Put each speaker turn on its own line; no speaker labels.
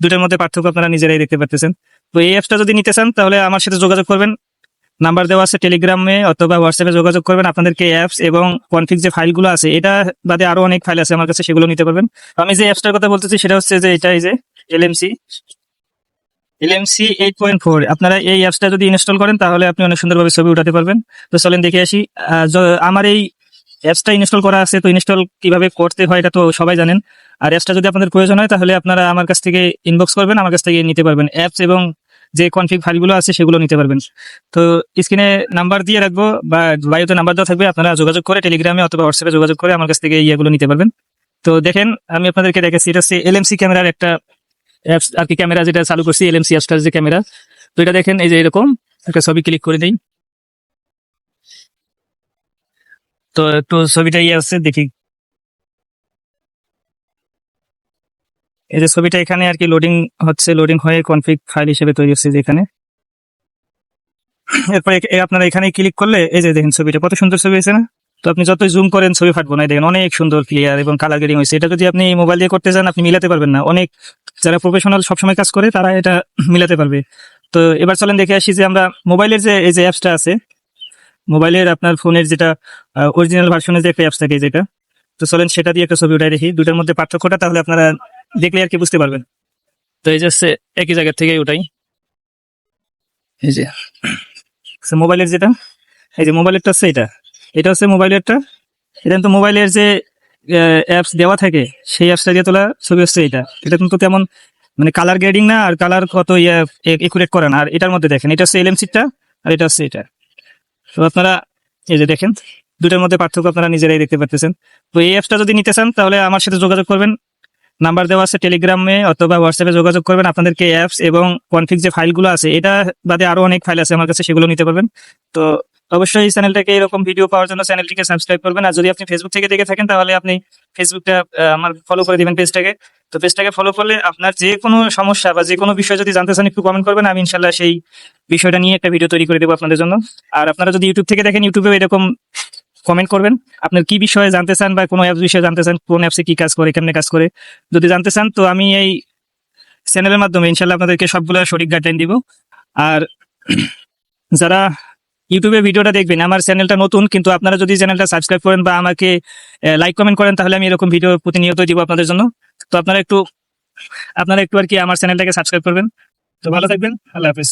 দুটোর মধ্যে পার্থক্য আপনারা নিজেরাই দেখতে পারতেছেন। তো এই অ্যাপসটা যদি নিতে চান, তাহলে আমার সাথে যোগাযোগ করবেন। নাম্বার দেওয়া আছে টেলিগ্রামে অথবা হোয়াটসঅ্যাপে যোগাযোগ করবেন। আপনাদেরকে অ্যাপস এবং কনফিগ যে ফাইলগুলো আছে, এটা বাদে আরও অনেক ফাইল আছে আমার কাছে, সেগুলো নিতে পারবেন। আমি যে অ্যাপসটার কথা বলতেছি, সেটা হচ্ছে যে এটা এই যে LMC LMC eight point four আপনারা এই অ্যাপসটা যদি ইনস্টল করেন, তাহলে আপনি অনেক সুন্দরভাবে ছবি উঠাতে পারবেন। তো চলেন দেখে আসি। আমার এই অ্যাপসটা ইনস্টল করা আছে, তো ইনস্টল কীভাবে করতে হয় এটা তো সবাই জানেন। আর অ্যাপসটা যদি আপনাদের প্রয়োজন হয়, তাহলে আপনারা আমার কাছ থেকে ইনবক্স করবেন, আমার কাছ থেকে নিতে পারবেন। অ্যাপস এবং যে কনফিগ ফাইলগুলো আছে, সেগুলো নিতে পারবেন। তো স্ক্রিনে নাম্বার দিয়ে রাখব বা বায়ুতে নাম্বার দেওয়া থাকবে, আপনারা যোগাযোগ করে টেলিগ্রামে অথবা হোয়াটসঅ্যাপে যোগাযোগ করে আমার কাছ থেকে ইয়েগুলো নিতে পারবেন। তো দেখেন, আমি আপনাদেরকে দেখাচ্ছি, এটা হচ্ছে এলএমসি ক্যামেরার একটা অ্যাপস আর কি ক্যামেরা যেটা চালু করছি এলএমসি অ্যাপসটার যে ক্যামেরা তো এটা দেখেন, এই যে এরকম, একটা ছবি ক্লিক করে দিই। তো একটু ছবিটা ইয়ে আছে, দেখি। এই যে ছবিটা এখানে আর কি লোডিং হচ্ছে লোডিং হয়ে কনফিগ ফাইল হিসেবে তৈরি হচ্ছে যে এখানে। এরপরে আপনারা এখানে ক্লিক করলে, এই যে দেখেন ছবিটা, কত সুন্দর ছবি হয়েছে না? তো আপনি যতই জুম করেন, ছবি ফাটবো না। দেখেন অনেক সুন্দর ক্লিয়ার এবং কালার গ্রেডিং হয়েছে। এটা যদি আপনি মোবাইল দিয়ে করতে যান, আপনি মিলাতে পারবেন না। অনেক যারা প্রফেশনাল সবসময় কাজ করে, তারা এটা মিলাতে পারবে। তো এবার চলেন দেখে আসি যে আমরা মোবাইলের যে এই যে অ্যাপসটা আছে মোবাইলের আপনার ফোনের যেটা অরিজিনাল ভার্সনের যে একটা অ্যাপস থাকে যেটা, তো চলেন সেটা দিয়ে একটা ছবি উঠাই দেখি। দুটার মধ্যে পার্থক্যটা তাহলে আপনারা দেখলে আর কি বুঝতে পারবেন। তো এই যে একই জায়গা থেকে উঠাই। এই যে মোবাইলের যেটা, এই যে মোবাইলেরটা হচ্ছে এটা। এটা হচ্ছে মোবাইলেরটা। এটা কিন্তু মোবাইলের যে অ্যাপস দেওয়া থাকে, সেই অ্যাপসটা দিয়ে তোলা ছবি হচ্ছে এটা। এটা কিন্তু তেমন মানে কালার গ্রেডিং না, আর কালার কত ইয়ে একুরেট করে না। আর এটার মধ্যে দেখেন, এটা হচ্ছে এলএমসিটা আর এটা হচ্ছে এটা। তো আপনারা এই যে দেখেন দুটোর মধ্যে পার্থক্য আপনারা নিজেরাই দেখতে পাচ্ছেন তো এই অ্যাপসটা যদি নিতে চান, তাহলে আমার সাথে যোগাযোগ করবেন। নাম্বার দেওয়া আছে টেলিগ্রামে অথবা হোয়াটসঅ্যাপে যোগাযোগ করবেন। আপনাদেরকে অ্যাপস এবং কনফিগ যে ফাইলগুলো আছে, এটা বাদে আরও অনেক ফাইল আছে আমার কাছে, সেগুলো নিতে পারবেন। তো অবশ্যই এই চ্যানেলটাকে এরকম ভিডিও পাওয়ার জন্য চ্যানেলটিকে সাবস্ক্রাইব করবেন। আর যদি আপনি ফেসবুক থেকে দেখে থাকেন, তাহলে আপনি ফেসবুকটা আমার ফলো করে দিবেন পেজটাকে তো পেজটাকে ফলো করলে আপনার যে কোনো সমস্যা বা যে কোনো বিষয় যদি জানতে চান, একটু কমেন্ট করবেন। আমি ইনশাল্লাহ সেই বিষয়টা নিয়ে একটা ভিডিও তৈরি করে দেবো আপনাদের জন্য। আর আপনারা যদি ইউটিউব থেকে দেখেন ইউটিউবে এরকম কমেন্ট করবেন। আপনার কি বিষয়ে জানতে চান বা কোনো অ্যাপস বিষয়ে জানতে চান, কোন অ্যাপসে কি কাজ করে, কেমনে কাজ করে, যদি জানতে চান, তো আমি এই চ্যানেলের মাধ্যমে ইনশাল্লাহ আপনাদেরকে সবগুলো সঠিক গাইডলাইন দিব। আর যারা ইউটিউবে ভিডিওটা দেখবেন, আমার চ্যানেলটা নতুন, কিন্তু আপনারা যদি চ্যানেলটা সাবস্ক্রাইব করেন বা আমাকে লাইক কমেন্ট করেন, তাহলে আমি এরকম ভিডিও প্রতিনিয়ত দিব আপনাদের জন্য। তো আপনারা একটু আপনারা একটু আর কি আমার চ্যানেলটাকে সাবস্ক্রাইব করবেন। তো ভালো থাকবেন, আল্লাহ হাফেজ।